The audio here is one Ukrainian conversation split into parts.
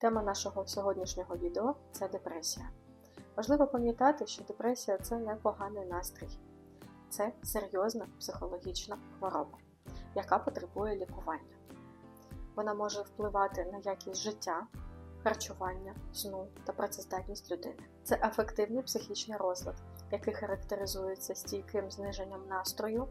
Тема нашого сьогоднішнього відео це депресія. Важливо пам'ятати, що депресія це не поганий настрій, це серйозна психологічна хвороба, яка потребує лікування. Вона може впливати на якість життя, харчування, сну та працездатність людини. Це афективний психічний розлад, який характеризується стійким зниженням настрою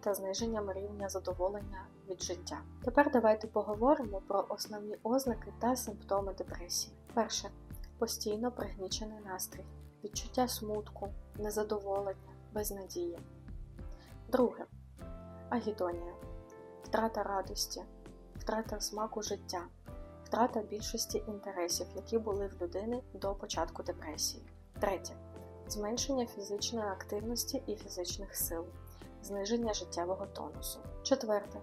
та зниженням рівня задоволення від життя. Тепер давайте поговоримо про основні ознаки та симптоми депресії. Перше постійно пригнічений настрій, відчуття смутку, незадоволення, безнадії. Друге агідонія, втрата радості, втрата смаку життя, втрата більшості інтересів, які були в людини до початку депресії. Третє зменшення фізичної активності і фізичних сил, зниження життєвого тонусу. Четверте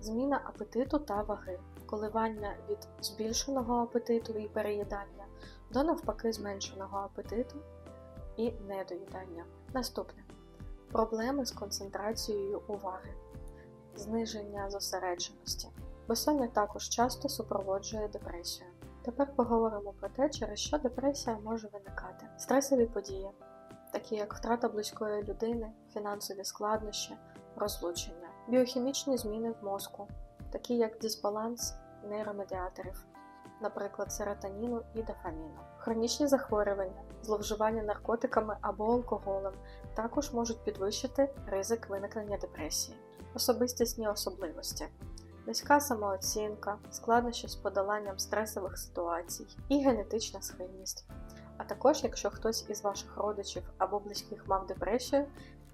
зміна апетиту та ваги, коливання від збільшеного апетиту і переїдання до навпаки зменшеного апетиту і недоїдання. Наступне проблеми з концентрацією уваги, зниження зосередженості. Безсоння також часто супроводжує депресію. Тепер поговоримо про те, через що депресія може виникати. Стресові події, такі як втрата близької людини, фінансові складнощі, розлучення, біохімічні зміни в мозку, такі як дисбаланс нейромедіаторів, наприклад, серотоніну і дофаміну. Хронічні захворювання, зловживання наркотиками або алкоголем також можуть підвищити ризик виникнення депресії, особистісні особливості. Низька самооцінка, складнощі з подоланням стресових ситуацій і генетична схильність. А також, якщо хтось із ваших родичів або близьких мав депресію,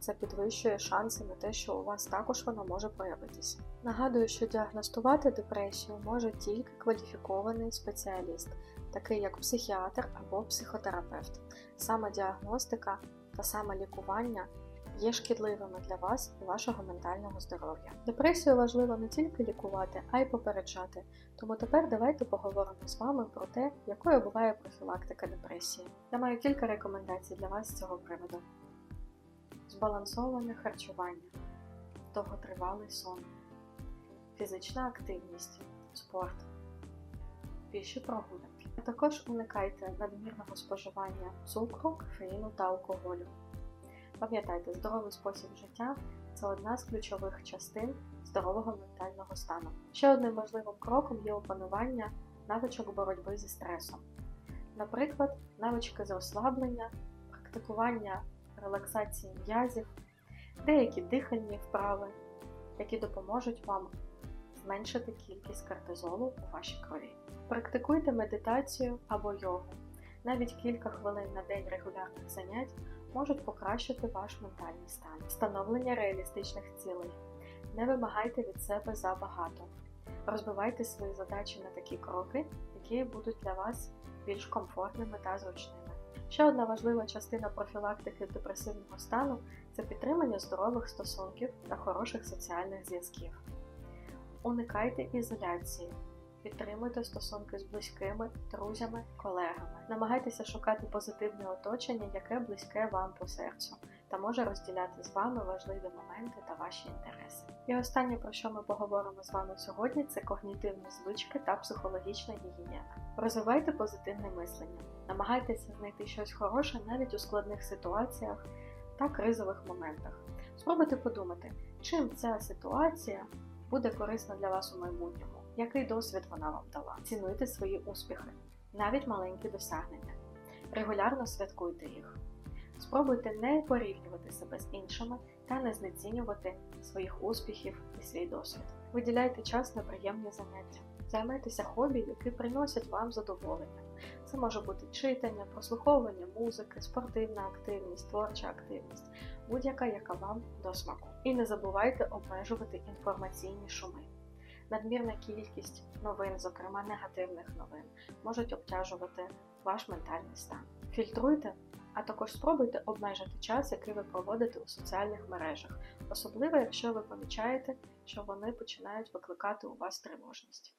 це підвищує шанси на те, що у вас також вона може проявитися. Нагадую, що діагностувати депресію може тільки кваліфікований спеціаліст, такий як психіатр або психотерапевт. Саме діагностика та саме лікування є шкідливими для вас і вашого ментального здоров'я. Депресію важливо не тільки лікувати, а й попереджати. Тому тепер давайте поговоримо з вами про те, якою буває профілактика депресії. Я маю кілька рекомендацій для вас з цього приводу. Збалансоване харчування, довготривалий сон, фізична активність, спорт, піші прогулянки. А також уникайте надмірного споживання цукру, кофеїну та алкоголю. Пам'ятайте, здоровий спосіб життя це одна з ключових частин здорового ментального стану. Ще одним важливим кроком є опанування навичок боротьби зі стресом. Наприклад, навички з розслаблення, практикування релаксації м'язів, деякі дихальні вправи, які допоможуть вам зменшити кількість кортизолу у вашій крові. Практикуйте медитацію або йогу. Навіть кілька хвилин на день регулярних занять можуть покращити ваш ментальний стан. Встановлення реалістичних цілей. Не вимагайте від себе забагато. Розбивайте свої задачі на такі кроки, які будуть для вас більш комфортними та зручними. Ще одна важлива частина профілактики депресивного стану це підтримання здорових стосунків та хороших соціальних зв'язків. Уникайте ізоляції, підтримуйте стосунки з близькими, друзями, колегами. Намагайтеся шукати позитивне оточення, яке близьке вам по серцю, та може розділяти з вами важливі моменти та ваші інтереси. І останнє, про що ми поговоримо з вами сьогодні, це когнітивні звички та психологічна гігієна. Розвивайте позитивне мислення, намагайтеся знайти щось хороше навіть у складних ситуаціях та кризових моментах. Спробуйте подумати, чим ця ситуація буде корисна для вас у майбутньому, який досвід вона вам дала. Цінуйте свої успіхи, навіть маленькі досягнення. Регулярно святкуйте їх. Спробуйте не порівнювати себе з іншими та не знецінювати своїх успіхів і свій досвід. Виділяйте час на приємні заняття. Займайтеся хобі, які приносять вам задоволення. Це може бути читання, прослуховування музики, спортивна активність, творча активність, будь-яка, яка вам до смаку. І не забувайте обмежувати інформаційні шуми. Надмірна кількість новин, зокрема негативних новин, можуть обтяжувати ваш ментальний стан. Фільтруйте, а також спробуйте обмежити час, який ви проводите у соціальних мережах, особливо якщо ви помічаєте, що вони починають викликати у вас тривожність.